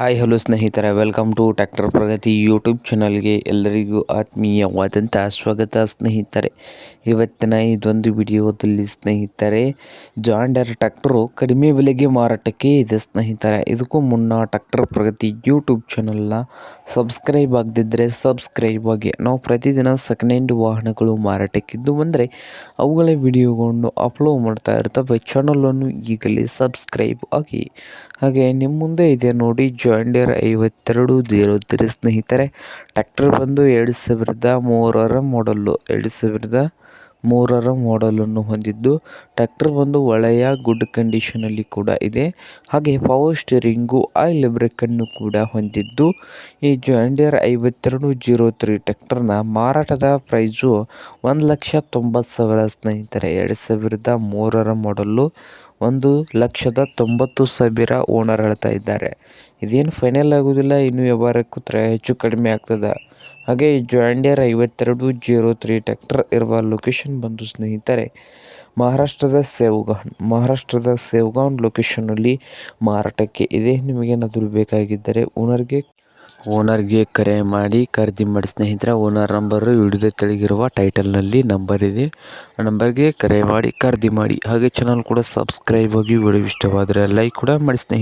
Hi hello ಸ್ನೇಹಿತರೆ. Welcome to tractor Pragati YouTube ಚಾನಲ್ಗೆ ಎಲ್ಲರಿಗೂ ಆತ್ಮೀಯವಾದಂಥ ಸ್ವಾಗತ ಸ್ನೇಹಿತರೆ. ಇವತ್ತಿನ ಇದೊಂದು ವಿಡಿಯೋದಲ್ಲಿ ಸ್ನೇಹಿತರೆ ಜಾಂಡರ್ ಟ್ಯಾಕ್ಟರು ಕಡಿಮೆ ಬೆಲೆಗೆ ಮಾರಾಟಕ್ಕೆ ಇದೆ ಸ್ನೇಹಿತರೆ. ಇದಕ್ಕೂ ಮುನ್ನ ಟ್ಯಾಕ್ಟರ್ ಪ್ರಗತಿ ಯೂಟ್ಯೂಬ್ ಚಾನಲ್ನ ಸಬ್ಸ್ಕ್ರೈಬ್ ಆಗದಿದ್ದರೆ ಸಬ್ಸ್ಕ್ರೈಬ್ ಆಗಿ. ನಾವು ಪ್ರತಿದಿನ ಸೆಕೆಂಡ್ ಹ್ಯಾಂಡ್ ವಾಹನಗಳು ಮಾರಾಟಕ್ಕಿದ್ದು ಬಂದರೆ ಅವುಗಳ ವಿಡಿಯೋಗಳನ್ನು ಅಪ್ಲೋಡ್ ಮಾಡ್ತಾ ಇರ್ತವೆ. ಚಾನಲನ್ನು ಈಗಲೇ ಸಬ್ಸ್ಕ್ರೈಬ್ ಆಗಿ. ಹಾಗೆ ನಿಮ್ಮ ಮುಂದೆ ಇದೆ ನೋಡಿ ಜಾಂಡಿಯರ್ ಐವತ್ತೆರಡು ಜೀರೋ ತ್ರೀ ಸ್ನೇಹಿತರೆ ಟ್ಯಾಕ್ಟರ್ ಬಂದು ಎರಡು ಸಾವಿರದ ಮೂರರ ಮಾಡಲ್ಲು ಎರಡು ಸಾವಿರದ ಮೂರರ ಮಾಡಲನ್ನು ಹೊಂದಿದ್ದು, ಟ್ರ್ಯಾಕ್ಟರ್ ಒಂದು ಒಳ್ಳೆಯ ಗುಡ್ ಕಂಡೀಷನ್ ಅಲ್ಲಿ ಕೂಡ ಇದೆ. ಹಾಗೆ ಪವರ್ ಸ್ಟೀರಿಂಗು ಆಯಿಲ್ ಬ್ರೇಕನ್ನು ಕೂಡ ಹೊಂದಿದ್ದು, ಈ ಜಾಂಡಿಯರ್ ಐವತ್ತೆರಡು ಜೀರೋ ತ್ರೀ ಟ್ರ್ಯಾಕ್ಟರ್ನ ಮಾರಾಟದ ಪ್ರೈಸು ಒಂದು ಲಕ್ಷ ತೊಂಬತ್ತು ಸಾವಿರ ಸ್ನೇಹಿತರೆ, ಎರಡು ಸಾವಿರದ ಮೂರರ ಮಾಡಲ್ಲು ಒಂದು ಲಕ್ಷದ ತೊಂಬತ್ತು ಸಾವಿರ ಓನರ್ ಹೇಳ್ತಾ ಇದ್ದಾರೆ. ಇದೇನು ಫೈನಲ್ ಆಗೋದಿಲ್ಲ, ಇನ್ನು ವ್ಯವಹಾರಕ್ಕೂ ತ್ರ ಹೆಚ್ಚು ಕಡಿಮೆ ಆಗ್ತದೆ. ಹಾಗೆ ಈ John Deere zero three tractor ಇರುವ ಲೊಕೇಶನ್ ಬಂದು ಸ್ನೇಹಿತರೆ, ಮಹಾರಾಷ್ಟ್ರದ ಸೇವ್ಗಾನ್ ಮಹಾರಾಷ್ಟ್ರದ ಸೇವ್ಗಾನ್ ಲೊಕೇಶನಲ್ಲಿ ಮಾರಾಟಕ್ಕೆ ಇದೆ. ನಿಮಗೇನಾದರೂ ಬೇಕಾಗಿದ್ದರೆ ಓನರ್ಗೆ ಓನರ್ಗೆ ಕರೆ ಮಾಡಿ, ಖರೀದಿ ಮಾಡಿ. ಸ್ನೇಹಿತರೆ, ಓನರ್ ನಂಬರು ವಿಡಿಯೋದ ತೆಳಗಿರುವ ಟೈಟಲ್ನಲ್ಲಿ ನಂಬರ್ ಇದೆ. ಆ ನಂಬರ್ಗೆ ಕರೆ ಮಾಡಿ, ಖರೀದಿ ಮಾಡಿ. ಹಾಗೆ ಚಾನಲ್ ಕೂಡ ಸಬ್ಸ್ಕ್ರೈಬ್ ಆಗಿ ವಿಡಿಯೋ ಇಷ್ಟವಾದರೆ ಲೈಕ್ ಕೂಡ ಮಾಡಿ ಸ್ನೇಹಿತರೆ.